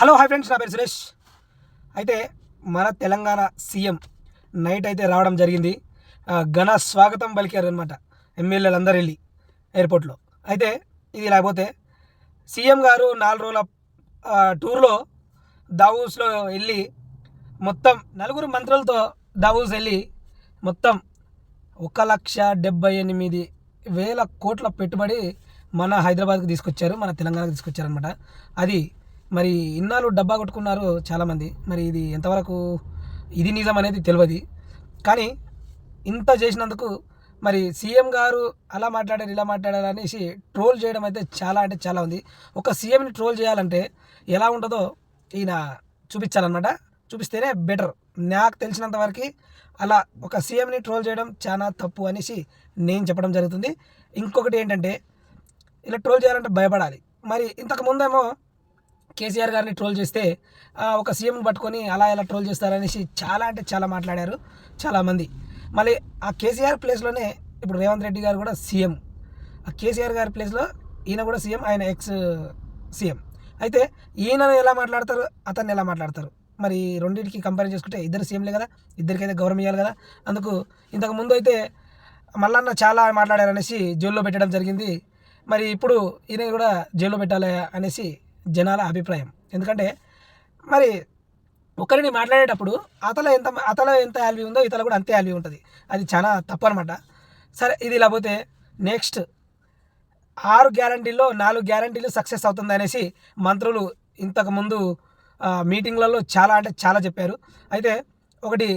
Hello hi friends. నా పేరు సురేష్. అయితే మన తెలంగాణ సీఎం నైట్ అయితే రావడం జరిగింది. ఘన స్వాగతం పలికారు అనమాట ఎమ్మెల్యేలు అందరు వెళ్ళి ఎయిర్పోర్ట్లో. అయితే ఇది లేకపోతే సీఎం గారు నాలుగు రోజుల టూర్లో దావూస్లో వెళ్ళి మొత్తం నలుగురు మంత్రులతో దావూస్ వెళ్ళి మొత్తం ఒక లక్ష డెబ్బై ఎనిమిది వేల కోట్ల పెట్టుబడి మన హైదరాబాద్కి తీసుకొచ్చారు మన తెలంగాణకు తీసుకొచ్చారనమాట అది మరి ఇన్నాళ్ళు డబ్బా కొట్టుకున్నారు చాలామంది. మరి ఇది ఎంతవరకు ఇది నిజం అనేది తెలియదు కానీ ఇంత చేసినందుకు మరి సీఎం గారు అలా మాట్లాడారు ఇలా మాట్లాడారు అనేసి ట్రోల్ చేయడం అయితే చాలా అంటే చాలా ఉంది. ఒక సీఎంని ట్రోల్ చేయాలంటే ఎలా ఉంటుందో ఈయన చూపించాలన్నమాట. చూపిస్తేనే బెటర్. నాకు తెలిసినంత వరకు అలా ఒక సీఎంని ట్రోల్ చేయడం చాలా తప్పు అనేసి నేను చెప్పడం జరుగుతుంది. ఇంకొకటి ఏంటంటే ఇలా ట్రోల్ చేయాలంటే భయపడాలి. మరి ఇంతకుముందేమో కేసీఆర్ గారిని ట్రోల్ చేస్తే ఒక సీఎంని పట్టుకొని అలా ఎలా ట్రోల్ చేస్తారనేసి చాలా అంటే చాలా మాట్లాడారు చాలామంది మళ్ళీ ఆ కేసీఆర్ ప్లేస్లోనే ఇప్పుడు రేవంత్ రెడ్డి గారు కూడా సీఎం. ఆ కేసీఆర్ గారి ప్లేస్లో ఈయన కూడా సీఎం ఆయన ఎక్స్ సీఎం. అయితే ఈయనను ఎలా మాట్లాడతారు అతన్ని ఎలా మాట్లాడతారు? మరి రెండింటికి కంపేర్ చేసుకుంటే ఇద్దరు సీఎంలే కదా ఇద్దరికైతే గౌరవం ఇవ్వాలి కదా. అందుకు ఇంతకు ముందు అయితే మల్లన్న చాలా మాట్లాడారు అనేసి జైల్లో పెట్టడం జరిగింది. మరి ఇప్పుడు ఈయన కూడా జైల్లో పెట్టాలి అనేసి జనాల అభిప్రాయం. ఎందుకంటే మరి ఒకరిని మాట్లాడేటప్పుడు అతల ఎంత అతల ఎంత వాల్యూ ఉందో ఇతల కూడా అంతే వాల్యూ ఉంటుంది. అది చాలా తప్పు అనమాట సరే ఇది లేకపోతే నెక్స్ట్ ఆరు గ్యారంటీల్లో నాలుగు గ్యారంటీలు సక్సెస్ అవుతుంది అనేసి మంత్రులు ఇంతకుముందు మీటింగ్లలో చాలా అంటే చాలా చెప్పారు. అయితే ఒకటి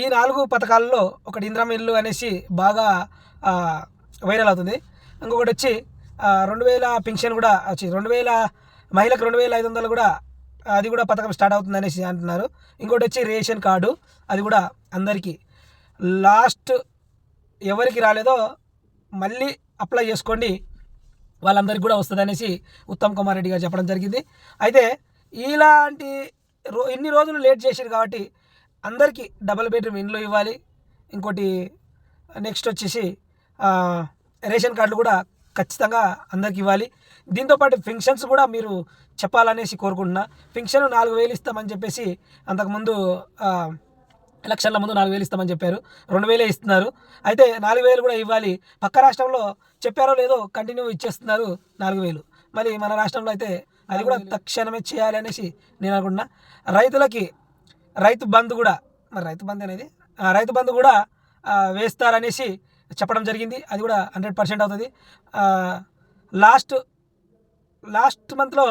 ఈ నాలుగు పథకాలలో ఒకటి ఇంద్రమిల్లు అనేసి బాగా వైరల్ అవుతుంది. ఇంకొకటి వచ్చి రెండు వేల పెన్షన్ కూడా వచ్చి రెండు వేల మహిళకు రెండు వేల ఐదు వందలు కూడా అది కూడా పథకం స్టార్ట్ అవుతుంది అనేసి అంటున్నారు. ఇంకోటి వచ్చి రేషన్ కార్డు అది కూడా అందరికీ. లాస్ట్ ఎవరికి రాలేదో మళ్ళీ అప్లై చేసుకోండి వాళ్ళందరికీ కూడా వస్తుంది అనేసి ఉత్తమ్ కుమార్ రెడ్డి గారు చెప్పడం జరిగింది. అయితే ఇలాంటి రో ఇన్ని రోజులు లేట్ చేసారు కాబట్టి అందరికీ డబుల్ బెడ్రూమ్ ఇండ్లు ఇవ్వాలి. ఇంకోటి నెక్స్ట్ వచ్చేసి రేషన్ కార్డులు కూడా ఖచ్చితంగా అందరికి ఇవ్వాలి. దీంతోపాటు ఫింక్షన్స్ కూడా మీరు చెప్పాలనేసి కోరుకుంటున్నా. ఫింక్షన్ నాలుగు వేలు ఇస్తామని చెప్పేసి అంతకుముందు ఎలక్షన్ల ముందు నాలుగు వేలు ఇస్తామని చెప్పారు. రెండు వేలే ఇస్తున్నారు. అయితే నాలుగు వేలు కూడా ఇవ్వాలి. పక్క రాష్ట్రంలో చెప్పారో లేదో కంటిన్యూ ఇచ్చేస్తున్నారు నాలుగు వేలు. మరి మన రాష్ట్రంలో అయితే అది కూడా తక్షణమే చేయాలి అనేసి నేను అనుకుంటున్నా. రైతులకి రైతు బంధు కూడా మరి రైతు బంధు అనేది రైతు బంధు కూడా వేస్తారనేసి చెప్పడం జరిగింది. అది కూడా హండ్రెడ్ పర్సెంట్ అవుతుంది. లాస్ట్ లాస్ట్ మంత్లో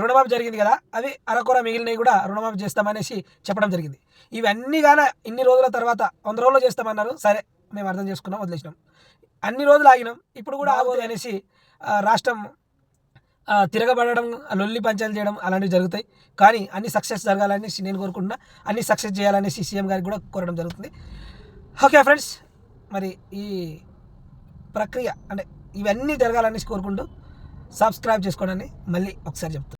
రుణమాఫీ జరిగింది కదా అవి అరకొర మిగిలినవి కూడా రుణమాఫీ చేస్తామనేసి చెప్పడం జరిగింది. ఇవన్నీ గాన ఇన్ని రోజుల తర్వాత వంద రోజుల్లో చేస్తామన్నారు. సరే మేము అర్థం చేసుకున్నాం వదిలేసినాం. అన్ని రోజులు ఆగినాం. ఇప్పుడు కూడా ఆగోదు అనేసి రాష్ట్రం తిరగబడడం లొల్లి పంచాలు చేయడం అలాంటివి జరుగుతాయి. కానీ అన్ని సక్సెస్ జరగాలనేసి నేను కోరుకుంటున్నా. అన్ని సక్సెస్ చేయాలనేసి సీఎం గారికి కూడా కోరడం జరుగుతుంది. ఓకే ఫ్రెండ్స్ మరి ఈ ప్రక్రియ అంటే ఇవన్నీ జరగాలని కోరుకుంటూ సబ్స్క్రైబ్ చేసుకోండి మళ్ళీ ఒకసారి చెప్తాను